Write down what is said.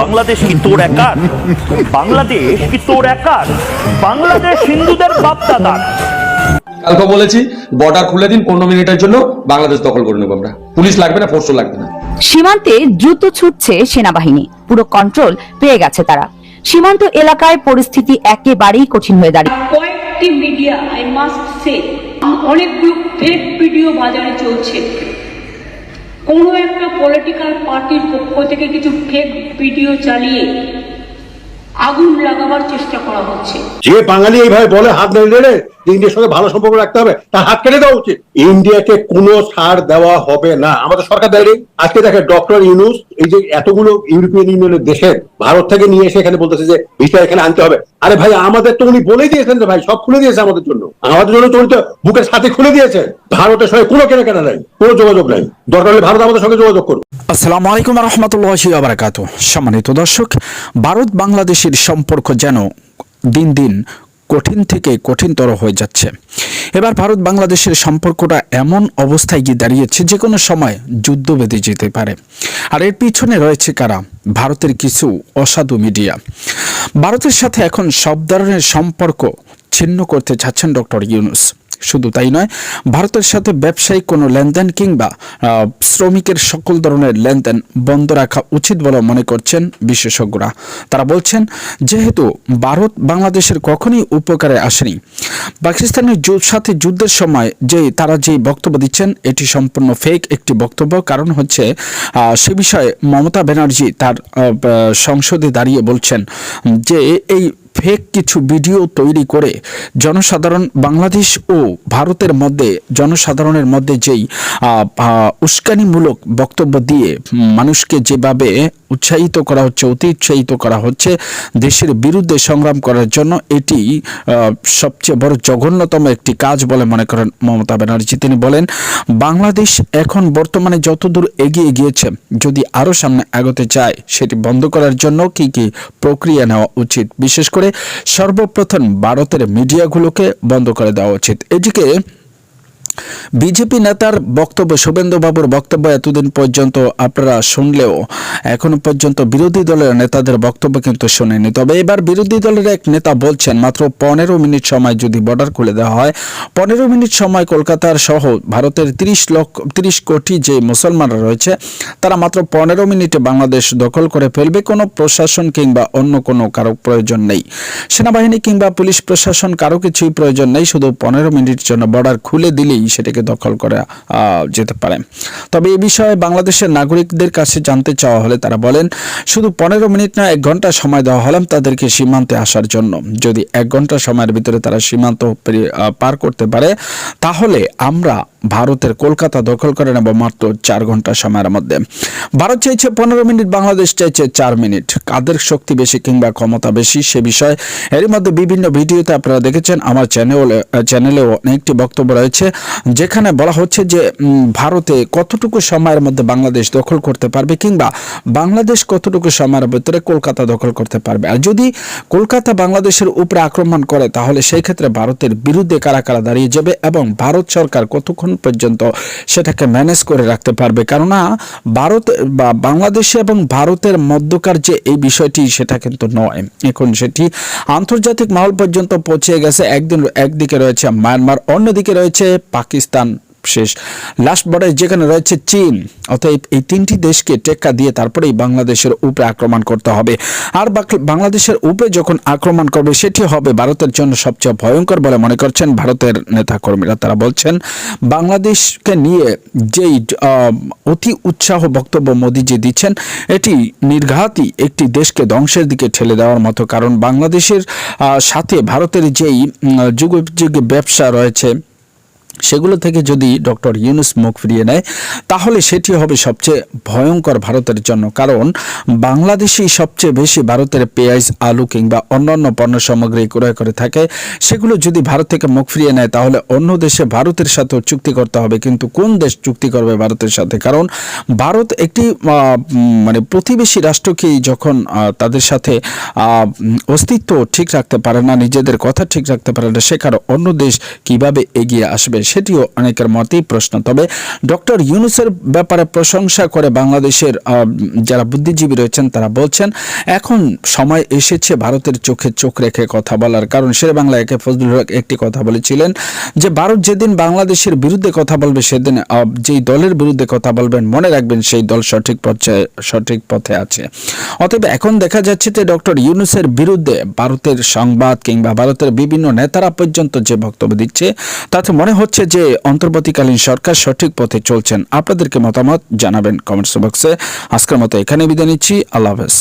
বাংলাদেশ কি তোর একার? বাংলাদেশ কি তোর একার? বাংলাদেশ হিন্দুদের বাপদাদার। কালকে বলেছি বর্ডার খুলে দিন পনেরো মিনিটের জন্য বাংলাদেশ দখল করে নেব আমরা। পুলিশ লাগবে না ফোর্সও লাগবে না। সীমান্তে দ্রুত ছুটছে সেনাবাহিনী। পুরো কন্ট্রোল পেয়ে গেছে তারা। সীমান্ত এলাকায় পরিস্থিতি একেবারেই কঠিন হয়ে দাঁড়িয়ে। কয়েকটি মিডিয়া আই মাস্ট সে অনেকগুলো ফেক ভিডিও বাজারে চলছে। কোনো একটা পলিটিক্যাল পার্টির পক্ষ থেকে কিছু ফেক ভিডিও চালিয়ে আগুন চেষ্টা করা হচ্ছে। যে বাঙালি এইভাবে বলে হাত নেড়ে নেড়ে ইন্ডিয়ার সঙ্গে ভালো সম্পর্ক রাখতে হবে তার হাত কেটে দেওয়া উচিত। ইন্ডিয়াকে কোনো ছাড় দেওয়া হবে না। আমাদের সরকার দেয়নি আজকে দেখে ডক্টর ইউনুস এই যে এতগুলো ইউরোপিয়ান ইউনিয়নের দেশের ভারত থেকে নিয়ে এসে এখানে বলতেছে যে ভিসা এখানে আনতে হবে। আরে ভাই আমাদের তো উনি বলেই দিয়েছেন যে ভাই সব খুলে দিয়েছে আমাদের জন্য। আমাদের জন্য তো উনি তো বুকের সাথে খুলে দিয়েছে। ভারতের সঙ্গে কোনো কেনাকাটা নাই কোনো যোগাযোগ নাই। দরকার হলে ভারত আমাদের সঙ্গে যোগাযোগ করুন। আসসালামু আলাইকুম রহমতুল্লাহি সম্মানিত দর্শক ভারত বাংলাদেশের সম্পর্ক যেন দিন দিন কঠিন থেকে কঠিনতর হয়ে যাচ্ছে। এবার ভারত বাংলাদেশের সম্পর্কটা এমন অবস্থায় গিয়ে দাঁড়িয়েছে যে কোনো সময় যুদ্ধ বেঁধে যেতে পারে। আর এর পিছনে রয়েছে কারা? ভারতের কিছু অসাধু মিডিয়া। ভারতের সাথে এখন সব ধরনের সম্পর্ক ছিন্ন করতে চাচ্ছেন ডক্টর ইউনুস। শুধু তাই নয়, ভারতের সাথে ব্যবসায়িক কোনো লেনদেন কিংবা শ্রমিকের সকল ধরনের লেনদেন বন্ধ রাখা উচিত বলে মনে করছেন বিশেষজ্ঞরা। তারা বলছেন, যেহেতু ভারত বাংলাদেশের কখনোই উপকারে আসেনি, পাকিস্তানের সাথে যুদ্ধের সময় যে তারা যে বক্তব্য দিচ্ছেন, এটি সম্পূর্ণ ফেক একটি বক্তব্য। কারণ হচ্ছে সে বিষয়ে মমতা ব্যানার্জি তার সংসদে দাঁড়িয়ে বলছেন যে, এই ফেক কিছু ভিডিও তৈরি করে জনসাধারণ বাংলাদেশ ও ভারতের মধ্যে, জনসাধারণের মধ্যে যেই উস্কানিমূলক বক্তব্য দিয়ে মানুষকে যেভাবে উৎসাহিত করা হচ্ছে, অতি উৎসাহিত করা হচ্ছে, দেশের বিরুদ্ধে সংগ্রাম করার জন্য এটি সবচেয়ে বড় জঘন্যতম একটি কাজ বলে মনে করেন মমতা ব্যানার্জি। তিনি বলেন, বাংলাদেশ এখন বর্তমানে যতদূর এগিয়ে গিয়েছে, যদি আরও সামনে এগোতে চায়, সেটি বন্ধ করার জন্য কি কি প্রক্রিয়া নেওয়া উচিত? বিশেষ করে সর্বপ্রথম ভারতের মিডিয়াগুলোকে বন্ধ করে দেওয়া উচিত। এদিকে বিজেপি নেতার বক্তব্য শুভেন্দুবাবুর বক্তব্য এতদিন পর্যন্ত আপনারা শুনলেও এখনও পর্যন্ত বিরোধী দলের নেতাদের বক্তব্য কিন্তু শোনেনি। তবে এবার বিরোধী দলের এক নেতা বলছেন, মাত্র পনেরো মিনিট সময় যদি বর্ডার খুলে দেওয়া হয়, পনেরো মিনিট সময় কলকাতার সহ ভারতের তিরিশ লক্ষ, তিরিশ কোটি যে মুসলমানরা রয়েছে, তারা মাত্র পনেরো মিনিটে বাংলাদেশ দখল করে ফেলবে। কোনো প্রশাসন কিংবা অন্য কোনো কারও প্রয়োজন নেই। সেনাবাহিনী কিংবা পুলিশ প্রশাসন কারও কিছুই প্রয়োজন নেই। শুধু পনেরো মিনিটের জন্য বর্ডার খুলে দিলেই সেটাকে দখল করা যেতে পারে। তবে এ বিষয়ে বাংলাদেশের নাগরিকদের কাছে জানতে চাওয়া হলে তারা বলেন, শুধু পনেরো মিনিট না এক ঘণ্টা সময় দেওয়া হলাম তাদেরকে সীমান্তে আসার জন্য। যদি এক ঘণ্টা সময়ের ভিতরে তারা সীমান্ত পার করতে পারে, তাহলে আমরা ভারতের কলকাতা দখল করে নেব মাত্র চার ঘণ্টা সময়ের মধ্যে। ভারত চাইছে পনেরো মিনিট, বাংলাদেশ চাইছে চার মিনিট। কাদের শক্তি বেশি কিংবা ক্ষমতা বেশি সে বিষয়ে এর মধ্যে বিভিন্ন ভিডিওতে আপনারা দেখেছেন আমার চ্যানেলে চ্যানেলেও অনেকটি বক্তব্য রয়েছে, যেখানে বলা হচ্ছে যে ভারতে কতটুকু সময়ের মধ্যে বাংলাদেশ দখল করতে পারবে কিংবা বাংলাদেশ কতটুকু সময়ের ভিতরে কলকাতা দখল করতে পারবে। আর যদি কলকাতা বাংলাদেশের উপরে আক্রমণ করে, তাহলে সেই ক্ষেত্রে ভারতের বিরুদ্ধে কারা কারা দাঁড়িয়ে যাবে এবং ভারত সরকার কতক্ষণ পর্যন্ত সেটাকে ম্যানেজ করে রাখতে পারবে। কেননা ভারত, বা বাংলাদেশে এবং ভারতের মধ্যকার যে এই বিষয়টি সেটা কিন্তু নয়। এখন সেটি আন্তর্জাতিক মহল পর্যন্ত পৌঁছে গেছে। একদিন, একদিকে রয়েছে মায়ানমার, অন্যদিকে রয়েছে পাকিস্তান। শেষ। লাস্ট বর্ডার যেখানে রয়েছে চীন, অতএব এই তিনটি দেশকে টেক্কা দিয়ে তারপরেই বাংলাদেশের উপরে আক্রমণ করতে হবে। আর বাংলাদেশের উপরে যখন আক্রমণ করবে, সেটি হবে ভারতের জন্য সবচেয়ে ভয়ঙ্কর বলে মনে করছেন ভারতের নেতাকর্মীরা। তারা বলছেন, বাংলাদেশকে নিয়ে যেই অতি উৎসাহ বক্তব্য মোদিজি দিচ্ছেন, এটি নির্ঘাতই একটি দেশকে ধ্বংসের দিকে ঠেলে দেওয়ার মতো। কারণ বাংলাদেশের সাথে ভারতের যেই যুগে যুগে ব্যবসা রয়েছে সেগুলো থেকে যদি ডক্টর ইউনুস মুখ ফিরিয়ে নেয়, তাহলে সেটি হবে সবচেয়ে ভয়ঙ্কর ভারতের জন্য। কারণ বাংলাদেশই সবচেয়ে বেশি ভারতের পেঁয়াজ, আলু কিংবা অন্যান্য পণ্য সামগ্রী ক্রয় করে থাকে। সেগুলো যদি ভারত থেকে মুখ ফিরিয়ে নেয়, তাহলে অন্য দেশে ভারতের সাথেও চুক্তি করতে হবে। কিন্তু কোন দেশ চুক্তি করবে ভারতের সাথে? কারণ ভারত একটি মানে প্রতিবেশী রাষ্ট্রকেই যখন তাদের সাথে অস্তিত্ব ঠিক রাখতে পারে না, নিজেদের কথা ঠিক রাখতে পারে না সেখানে অন্য দেশ কীভাবে এগিয়ে আসবে সেটিও অনেকের মতেই প্রশ্ন। তবে ডক্টর ইউনুসের ব্যাপারে প্রশংসা করে বাংলাদেশের যারা বুদ্ধিজীবী রয়েছেন তারা বলছেন, এখন সময় এসেছে ভারতের চোখে চোখ রেখে কথা বলার। কারণ শেরে বাংলা একে ফজলুল হক একটি কথা বলেছিলেন যে, ভারত যেদিন বাংলাদেশের বিরুদ্ধে কথা বলবে, সেদিন যেই দলের বিরুদ্ধে কথা বলবেন, মনে রাখবেন সেই দল সঠিক পথে সঠিক পথে আছে। অতএব এখন দেখা যাচ্ছে যে, ডক্টর ইউনুসের বিরুদ্ধে ভারতের সংবাদ কিংবা ভারতের বিভিন্ন নেতারা পর্যন্ত যে বক্তব্য দিচ্ছে, তাতে মনে হচ্ছে যে অন্তর্বর্তীকালীন সরকার সঠিক পথে চলছেন। আপনাদেরকে মতামত জানাবেন কমেন্টস বক্সে। আজকের মতো এখানে বিদায় নিচ্ছি। আল্লাহ হাফেজ।